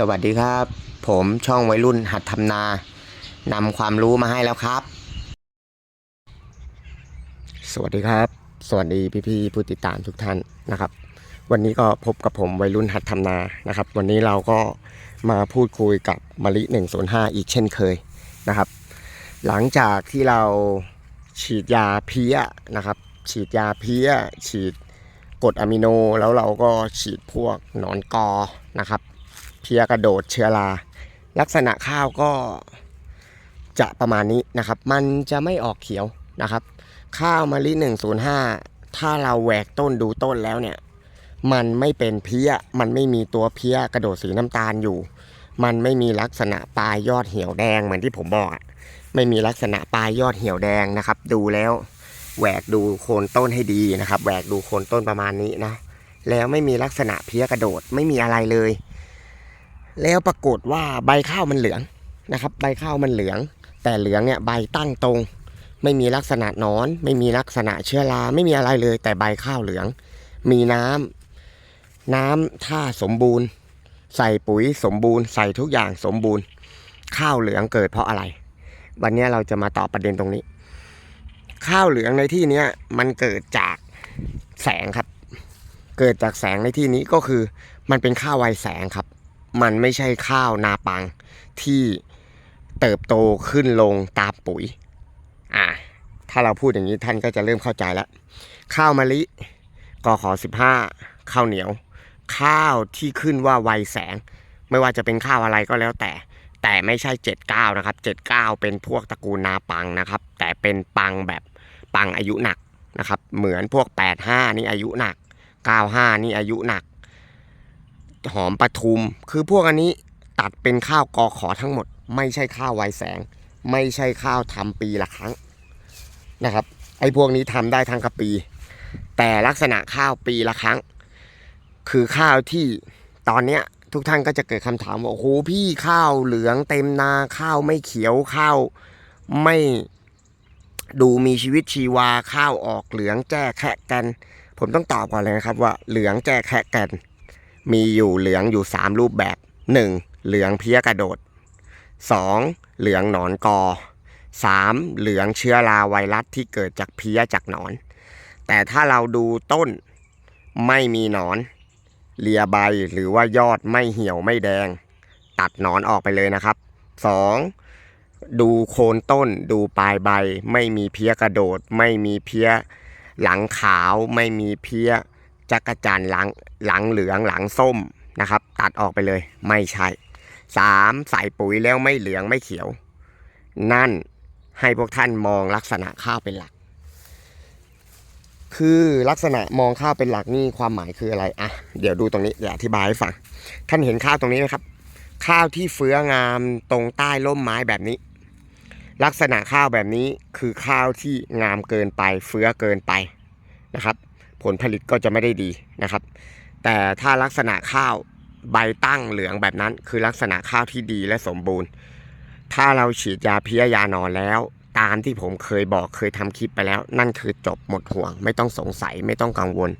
สวัสดีครับ ผมช่องวัยรุ่นหัดทำนานำความรู้มาให้แล้วครับ สวัสดีครับ สวัสดีพี่ๆผู้ติดตามทุกท่านนะครับ วันนี้ก็พบกับผมวัยรุ่นหัดทำนานะครับ วันนี้เราก็มาพูดคุยกับมะลิ105 อีกเช่นเคยนะครับ หลังจากที่เราฉีดยาเพี้ยนะครับ ฉีดยาเพี้ย ฉีดกรดอะมิโนแล้วเราก็ฉีดพวกหนอนกอนะครับ เพี้ยกระโดดเชื้อราลักษณะข้าวก็จะประมาณนี้นะครับ มันจะไม่ออกเขียวนะครับ ข้าวมะลิ105 ถ้าเราแหวกต้นดูต้นแล้วเนี่ย มันไม่เป็นเพี้ย มันไม่มีตัวเพี้ยกระโดดสีน้ำตาลอยู่ มันไม่มีลักษณะปลายยอดเหี่ยวแดงเหมือนที่ผมบอกไม่มีลักษณะปลายยอดเหี่ยวแดงนะครับ ดูแล้วแหวกดูโคนต้นให้ดีนะครับ แหวกดูโคนต้นประมาณนี้นะ แล้วไม่มีลักษณะเพี้ยกระโดดไม่มีอะไรเลย แล้วปรากฏว่าใบข้าวมันเหลืองนะครับ ใบข้าวมันเหลือง แต่เหลืองเนี่ยใบตั้งตรง ไม่มีลักษณะนอน ไม่มีลักษณะเชื้อราไม่มีอะไรเลย แต่ใบข้าวเหลือง มีน้ำน้ำถ้าสมบูรณ์ ใส่ปุ๋ยสมบูรณ์ ใส่ทุกอย่างสมบูรณ์ ข้าวเหลืองเกิดเพราะอะไร วันนี้เราจะมาตอบประเด็นตรงนี้ ข้าวเหลืองในที่นี้มันเกิดจากแสงครับ เกิดจากแสงในที่นี้ก็คือมันเป็นข้าวไวแสงครับ มันไม่ใช่ข้าวนาปังที่เติบโตขึ้นลงตามปุ๋ย อ่า ถ้าเราพูดอย่างนี้ท่านก็จะเริ่มเข้าใจแล้วข้าวมะลิกขอ15ข้าวเหนียว ข้าวที่ขึ้นว่าไวแสง ไม่ว่าจะเป็นข้าวอะไรก็แล้วแต่ แต่ไม่ใช่79นะครับ79เก้าเป็นพวกตระกูลนาปังนะครับ แต่เป็นปังแบบปังอายุหนักนะครับ เหมือนพวก85นี่อายุหนัก95นี่อายุหนัก หอมปทุม คือพวกอันนี้ตัดเป็นข้าวกอขอทั้งหมด ไม่ใช่ข้าวไวแสง ไม่ใช่ข้าวทำปีละครั้งนะครับ ไอ้พวกนี้ทำได้ทั้งกระปี แต่ลักษณะข้าวปีละครั้ง คือข้าวที่ตอนเนี้ยทุกท่านก็จะเกิดคำถามว่าโอ้โหพี่ข้าวเหลืองเต็มนาข้าวไม่เขียวข้าวไม่ดูมีชีวิตชีวาข้าวออกเหลืองแจ้แคะกัน ผมต้องตอบก่อนเลยนะครับว่าเหลืองแจ้แคะกัน มีอยู่เหลืองอยู่ 3 รูปแบบ 1. เหลืองเพี้ยกระโดด 2. เหลืองหนอนกอ 3. เหลืองเชื้อราไวรัสที่เกิดจากเพี้ยจากหนอน แต่ถ้าเราดูต้นไม่มีหนอน เลียใบหรือว่ายอดไม่เหี่ยวไม่แดง ตัดหนอนออกไปเลยนะครับ 2. ดูโคนต้นดูปลายใบ ไม่มีเพี้ยกระโดด ไม่มีเพี้ยหลังขาว ไม่มีเพี้ย จักรจันทร์หลังหลังเหลืองหลังส้มนะครับ ตัดออกไปเลยไม่ใช่ 3. ใส่ปุ๋ยแล้วไม่เหลืองไม่เขียว นั่นให้พวกท่านมองลักษณะข้าวเป็นหลัก คือลักษณะมองข้าวเป็นหลักนี่ความหมายคืออะไรอะเดี๋ยวดูตรงนี้เดี๋ยวอธิบายให้ฟังท่านเห็นข้าวตรงนี้ไหมครับ ข้าวที่เฟื้องามตรงใต้ร่มไม้แบบนี้ ลักษณะข้าวแบบนี้คือข้าวที่งามเกินไป เฟื้อเกินไปนะครับ ผลผลิตก็จะไม่ได้ดีนะครับ แต่ถ้าลักษณะข้าวใบตั้งเหลืองแบบนั้น คือลักษณะข้าวที่ดีและสมบูรณ์ ถ้าเราฉีดยาเพี้ยยานอนแล้ว ตามที่ผมเคยบอกเคยทำคลิปไปแล้ว นั่นคือจบหมดห่วง ไม่ต้องสงสัยไม่ต้องกังวล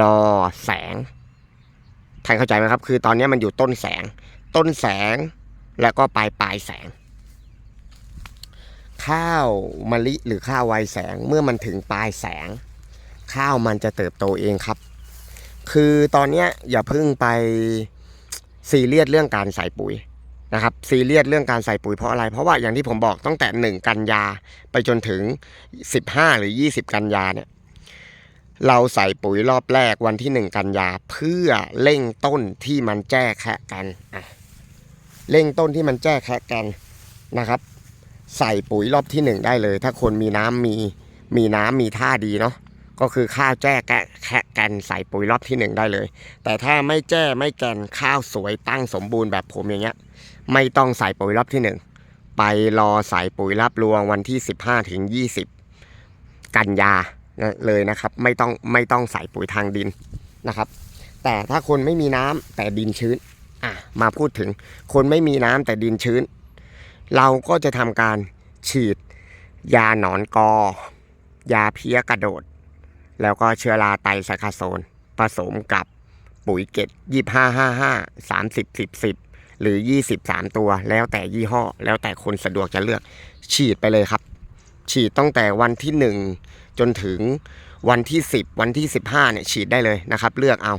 รอแสงท่านเข้าใจไหมครับ คือตอนนี้มันอยู่ต้นแสง ต้นแสงแล้วก็ปลายปลายแสง ข้าวมะลิหรือข้าวไวแสงเมื่อมันถึงปลายแสง ข้าวมันจะเติบโตเองครับ คือตอนเนี้ยอย่าเพิ่งไปซีเรียสเรื่องการใส่ปุ๋ยนะครับซีเรียสเรื่องการใส่ปุ๋ยเพราะอะไร เพราะว่าอย่างที่ผมบอกตั้งแต่ 1 กันยาไปจนถึง 15 หรือ 20 กันยาเนี่ยเราใส่ปุ๋ยรอบแรกวันที่ 1 กันยาเพื่อเร่งต้นที่มันแจ้แคะกันอะเร่งต้นที่มันแจ้แคะกันนะครับ ใส่ปุ๋ยรอบที่ 1 ได้เลย ถ้าคนมีน้ำมีมีน้ำมีท่าดีเนาะ ก็คือข้าวแจ้แกะแกนใส่ปุ๋ยรอบที่หนึ่งได้เลย แต่ถ้าไม่แจ้ไม่แกนข้าวสวยตั้งสมบูรณ์แบบผมอย่างเงี้ย ไม่ต้องใส่ปุ๋ยรอบที่หนึ่งไปรอใส่ปุ๋ยรับรวงวันที่ 15ถึง20 กันยาเลยนะครับ ไม่ต้องไม่ต้องใส่ปุ๋ยทางดินนะครับ แต่ถ้าคนไม่มีน้ำแต่ดินชื้นอะมาพูดถึงคนไม่มีน้ำแต่ดินชื้น เราก็จะทำการฉีด ยาหนอนกอ ยาเพี้ยกระโดด แล้วก็เชื้อราไตรไซคาโซน ผสมกับปุ๋ยเกตยี่ห้าห้าห้าสามสิบสิบสิบหรือยี่สิบสามตัว แล้วแต่ยี่ห้อ แล้วแต่คนสะดวกจะเลือกฉีดไปเลยครับ ฉีดตั้งแต่วันที่หนึ่งจนถึงวันที่สิบวันที่สิบห้าเนี่ยฉีดได้เลยนะครับ เลือกเอา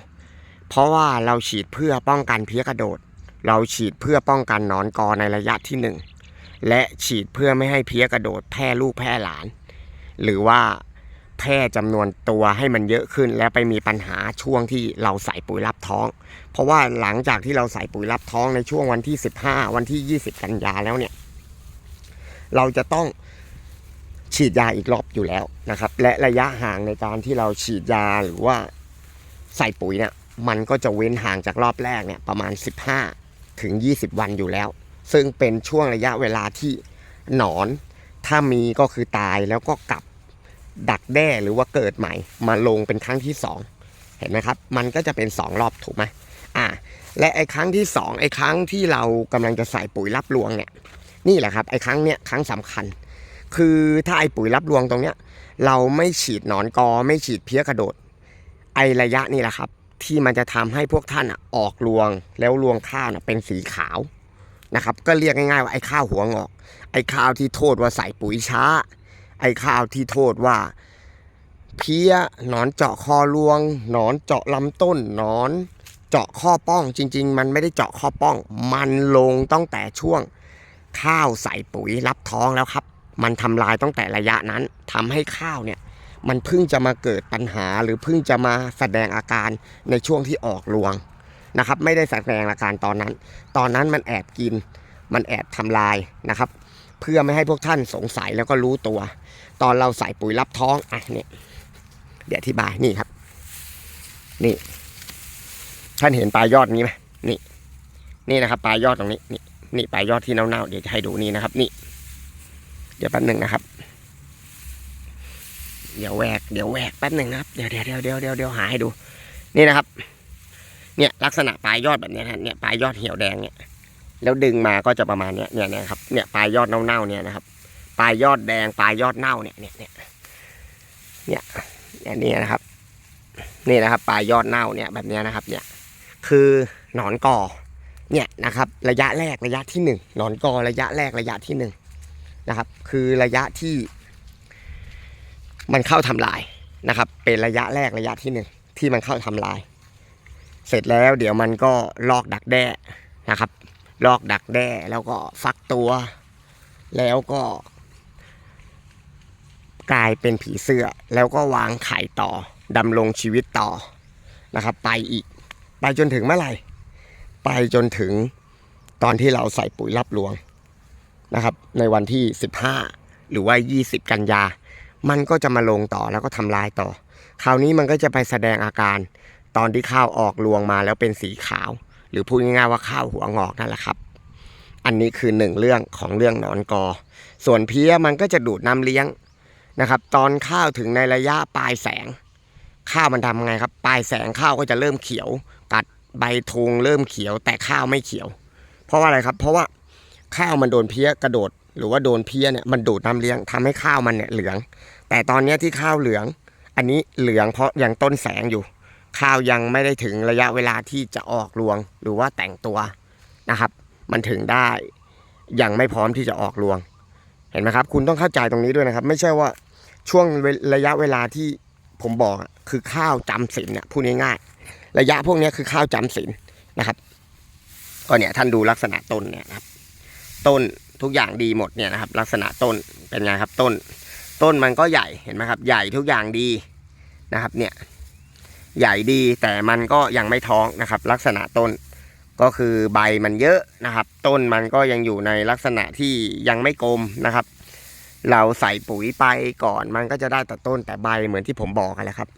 เพราะว่าเราฉีดเพื่อป้องกันเพี้ยกระโดด เราฉีดเพื่อป้องกันหนอนกอในระยะที่หนึ่งและฉีดเพื่อไม่ให้เพี้ยกระโดดแพร่ลูกแพร่หลาน หรือว่า แพร่จำนวนตัวให้มันเยอะขึ้น แล้วไปมีปัญหาช่วงที่เราใส่ปุ๋ยรับท้อง เพราะว่าหลังจากที่เราใส่ปุ๋ยรับท้องในช่วงวันที่ 15 วันที่ 20 กันยาแล้วเนี่ย เราจะต้องฉีดยาอีกรอบอยู่แล้วนะครับ และระยะห่างในการที่เราฉีดยาหรือว่าใส่ปุ๋ยเนี่ยมันก็จะเว้นห่างจากรอบแรกเนี่ยประมาณ 15 ถึง 20 วันอยู่แล้ว ซึ่งเป็นช่วงระยะเวลาที่หนอน ถ้ามีก็คือตายแล้วก็กลับ ดักแด้หรือว่าเกิดใหม่ มาลงเป็นครั้งที่ 2 เห็นไหมครับ มันก็จะเป็น 2 รอบถูกไหมอ่าและไอ้ครั้งที่ 2 ไอ้ครั้งที่เรากำลังจะใส่ปุ๋ยรับรวงเนี่ยนี่แหละครับไอ้ครั้งเนี้ยครั้งสำคัญ คือถ้าไอ้ปุ๋ยรับรวงตรงเนี้ยเราไม่ฉีดหนอนกอ ไม่ฉีดเพี้ยกระโดด ไอระยะนี่แหละครับ ที่มันจะทำให้พวกท่านอะออกรวงแล้วรวงข้าวเป็นสีขาวนะครับ ก็เรียกง่ายๆว่าไอ้ข้าวหัวงอก ไอ้ข้าวที่โทษว่าใส่ปุ๋ยช้า ไอ้ข้าวที่โทษว่า เพี้ยหนอนเจาะคอรวง หนอนเจาะลำต้นหนอนเจาะข้อป้องจริง ๆ มันไม่ได้เจาะข้อป้อง มันลงตั้งแต่ช่วง ข้าวใส่ปุ๋ยรับท้องแล้วครับ มันทำลายตั้งแต่ระยะนั้นทำให้ข้าวเนี่ยมันเพิ่งจะมาเกิดปัญหาหรือเพิ่งจะมาแสดงอาการในช่วงที่ออกรวงนะครับ ไม่ได้แสดงอาการตอนนั้น ตอนนั้นมันแอบกิน มันแอบทำลายนะครับ พื่อไม่ให้พวกท่านสงสัยแล้วก็รู้ตัว ตอนเราใส่ปุ๋ยรับท้องอะเนี่ยเดี๋ยวอธิบายนี่ครับ นี่ ท่านเห็นปลายยอดนี้ไหมนี่ นี่นะครับ ปลายยอดตรงนี้ นี่นี่ปลายยอดที่เน่าๆเดี๋ยวจะให้ดูนี่นะครับ นี่ เดี๋ยวแป๊บหนึ่งนะครับ เดี๋ยวแหวกเดี๋ยวแหวกแป๊บหนึ่งนะครับเดี๋ยวเดี๋ยวเดี๋ยวเดี๋ยวเดี๋ยวเดี๋ยวหาให้ดู นี่นะครับ เนี่ยลักษณะปลายยอดแบบนี้นะเนี่ยปลายยอดเหี่ยวแดงเนี่ย แล้วดึงมาก็จะประมาณเนี้ยเนี่ยนี่ยครับเนี่ยปลายยอดเน่าๆเนี่ยนะครับปลายยอดแดงปลายยอดเน่าเนี่ยเนี่ยเนี่ยเนี่ยเนี่ยนี่นะครับ นี่นะครับ ปลายยอดเน่าเนี่ยแบบเนี้ยนะครับ เนี่ย คือหนอนกอเนี่ยนะครับ ระยะแรกระยะที่หนึ่งหนอนกอระยะแรกระยะที่หนึ่งนะครับ คือระยะที่ มันเข้าทำลายนะครับ เป็นระยะแรกระยะที่หนึ่งที่มันเข้าทำลาย เสร็จแล้วเดี๋ยวมันก็ลอกดักแด้นะครับ ลอกดักแด้แล้วก็ฟักตัว แล้วก็ กลายเป็นผีเสื้อ แล้วก็วางไข่ต่อดำรงชีวิตต่อนะครับ ไปอีก ไปจนถึงเมื่อไหร่ ไปจนถึงตอนที่เราใส่ปุ๋ยรับรวงนะครับ ในวันที่ 15 หรือว่า 20 กันยา มันก็จะมาลงต่อแล้วก็ทำลายต่อ คราวนี้มันก็จะไปแสดงอาการ ตอนที่ข้าวออกรวงมาแล้วเป็นสีขาว หรือพูดง่ายๆว่าข้าวหัวงอกนั่นแหละครับ อันนี้คือหนึ่งเรื่องของเรื่องหนอนกอ ส่วนเพี้ยมันก็จะดูดน้ำเลี้ยงนะครับ ตอนข้าวถึงในระยะปลายแสง ข้าวมันทำไงครับ ปลายแสงข้าวก็จะเริ่มเขียว กัดใบทงเริ่มเขียว แต่ข้าวไม่เขียว เพราะว่าอะไรครับ เพราะว่าข้าวมันโดนเพี้ยกระโดด หรือว่าโดนเพี้ยเนี่ยมันดูดน้ำเลี้ยงทำให้ข้าวมันเนี่ยเหลือง แต่ตอนนี้ที่ข้าวเหลือง อันนี้เหลืองเพราะยังต้นแสงอยู่ ข้าวยังไม่ได้ถึงระยะเวลาที่จะออกรวง หรือว่าแต่งตัวนะครับ มันถึงได้ยังไม่พร้อมที่จะออกรวง เห็นไหมครับ คุณต้องเข้าใจตรงนี้ด้วยนะครับ ไม่ใช่ว่าช่วงระยะเวลาที่ผมบอกคือข้าวจำศีลเนี่ยพูดง่ายๆระยะพวกนี้คือข้าวจำศีลนะครับก็เนี่ยท่านดูลักษณะต้นเนี่ยครับ ต้นทุกอย่างดีหมดเนี่ยนะครับ ลักษณะต้นเป็นไงครับต้น ต้นมันก็ใหญ่เห็นไหมครับ ใหญ่ทุกอย่างดีนะครับเนี่ย ใหญ่ดีแต่มันก็ยังไม่ท้องนะครับ ลักษณะต้นก็คือใบมันเยอะนะครับ ต้นมันก็ยังอยู่ในลักษณะที่ยังไม่กลมนะครับ เราใส่ปุ๋ยไปก่อนมันก็จะได้แต่ต้นแต่ใบเหมือนที่ผมบอกกันแหละครับ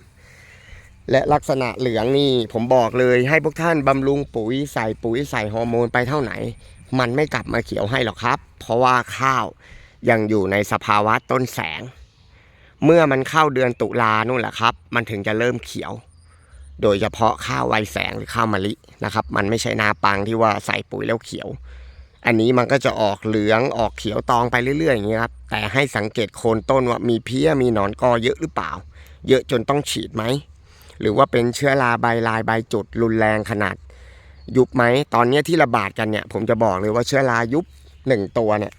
และลักษณะเหลืองนี่ผมบอกเลยให้พวกท่านบำรุงปุ๋ยใส่ปุ๋ยใส่ฮอร์โมนไปเท่าไหน มันไม่กลับมาเขียวให้หรอกครับ เพราะว่าข้าวยังอยู่ในสภาวะต้นแสง เมื่อมันเข้าเดือนตุลานู่นแหละครับ มันถึงจะเริ่มเขียว โดยเฉพาะข้าวไวแสงหรือข้าวมะลินะครับ มันไม่ใช่นาปังที่ว่าใส่ปุ๋ยแล้วเขียว อันนี้มันก็จะออกเหลืองออกเขียวตองไปเรื่อยๆอย่างนี้ครับแต่ให้สังเกตโคนต้นว่ามีเพี้ยมีหนอนกอเยอะหรือเปล่า เยอะจนต้องฉีดไหมหรือว่าเป็นเชื้อราใบลายใบจุดรุนแรงขนาด ยุบไหมตอนนี้ที่ระบาดกันเนี่ย ผมจะบอกเลยว่าเชื้อรายุบหนึ่งตัวเนี่ย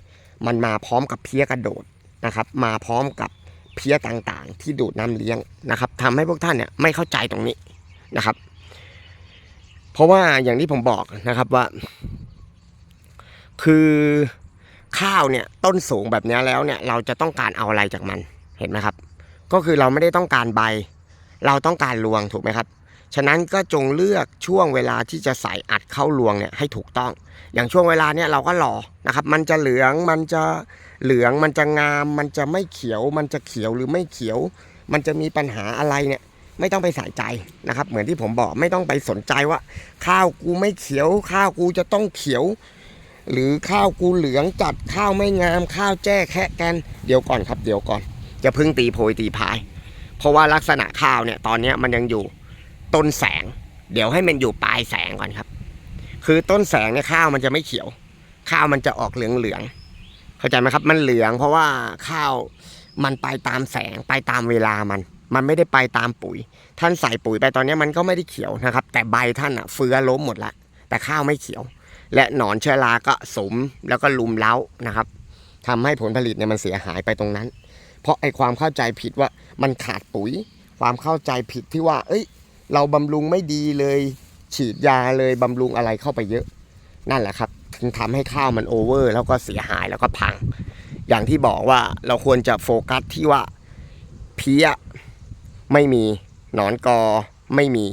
มันมาพร้อมกับเพี้ยกระโดดนะครับ มาพร้อมกับเพี้ยต่างๆ ที่ดูดน้ำเลี้ยงนะครับทำให้พวกท่านเนี่ยไม่เข้าใจตรงนี้ นะครับ เพราะว่าอย่างที่ผมบอกนะครับว่า คือข้าวเนี่ยต้นสูงแบบนี้แล้วเนี่ยเราจะต้องการเอาอะไรจากมันเห็นไหมครับ ก็คือเราไม่ได้ต้องการใบ เราต้องการรวงถูกไหมครับ ฉะนั้นก็จงเลือกช่วงเวลาที่จะใส่อัดเข้ารวงเนี่ยให้ถูกต้อง อย่างช่วงเวลาเนี่ยเราก็รอนะครับ มันจะเหลืองมันจะเหลืองมันจะงาม มันจะไม่เขียว มันจะเขียวหรือไม่เขียว มันจะมีปัญหาอะไรเนี่ย ไม่ต้องไปใส่ใจนะครับ เหมือนที่ผมบอกไม่ต้องไปสนใจว่า ข้าวกูไม่เขียว ข้าวกูจะต้องเขียว หรือข้าวกูเหลืองจัดข้าวไม่งาม ข้าวแจ้แคะแกนเดี๋ยวก่อนครับเดี๋ยวก่อน จะพึ่งตีโพยตีพาย เพราะว่าลักษณะข้าวเนี่ยตอนนี้มันยังอยู่ต้นแสง เดี๋ยวให้มันอยู่ปลายแสงก่อนครับ คือต้นแสงเนี่ยข้าวมันจะไม่เขียว ข้าวมันจะออกเหลืองเหลืองๆเข้าใจไหมครับ มันเหลืองเพราะว่าข้าวมันไปตามแสงไปตามเวลามัน มันไม่ได้ไปตามปุ๋ย ท่านใส่ปุ๋ยไปตอนนี้มันก็ไม่ได้เขียวนะครับ แต่ใบท่านอะเฟือล้มหมดละแต่ข้าวไม่เขียว และหนอนเชื้อราก็สมแล้วก็ลุมเล้านะครับทำให้ผลผลิตเนี่ยมันเสียหายไปตรงนั้น เพราะไอความเข้าใจผิดว่ามันขาดปุ๋ย ความเข้าใจผิดที่ว่า เอ้ย เราบำรุงไม่ดีเลย ฉีดยาเลยบำรุงอะไรเข้าไปเยอะ นั่นแหละครับถึงทำให้ข้าวมันโอเวอร์แล้วก็เสียหายแล้วก็พัง อย่างที่บอกว่าเราควรจะโฟกัสที่ว่าเพี้ย ไม่มีหนอนกอ ไม่มี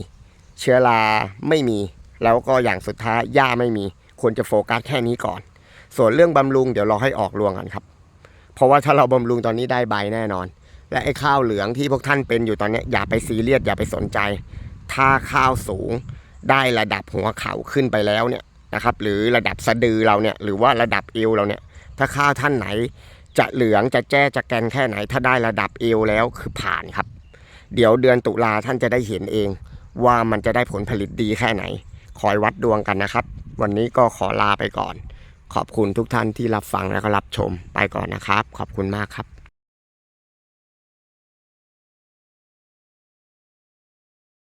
เชื้อราไม่มี แล้วก็อย่างสุดท้ายหญ้าไม่มี ควรจะโฟกัสแค่นี้ก่อน ส่วนเรื่องบำรุงเดี๋ยวรอให้ออกรวงกันครับ เพราะว่าถ้าเราบำรุงตอนนี้ได้ใบแน่นอน และไอ้ข้าวเหลืองที่พวกท่านเป็นอยู่ตอนนี้อย่าไปซีเรียสอย่าไปสนใจ ถ้าข้าวสูงได้ระดับหัวเข่าขึ้นไปแล้วเนี่ยนะครับหรือระดับสะดือเราเนี่ยหรือว่าระดับเอวเราเนี่ยถ้าข้าวท่านไหน จะเหลืองจะแจ้จะแกนแค่ไหน ถ้าได้ระดับเอวแล้วคือผ่านครับ เดี๋ยวเดือนตุลาท่านจะได้เห็นเอง ว่ามันจะได้ผลผลิตดีแค่ไหน คอยวัดดวงกันนะครับ วันนี้ก็ขอลาไปก่อน ขอบคุณทุกท่านที่รับฟังและก็รับชมไปก่อนนะครับ ขอบคุณมากครับ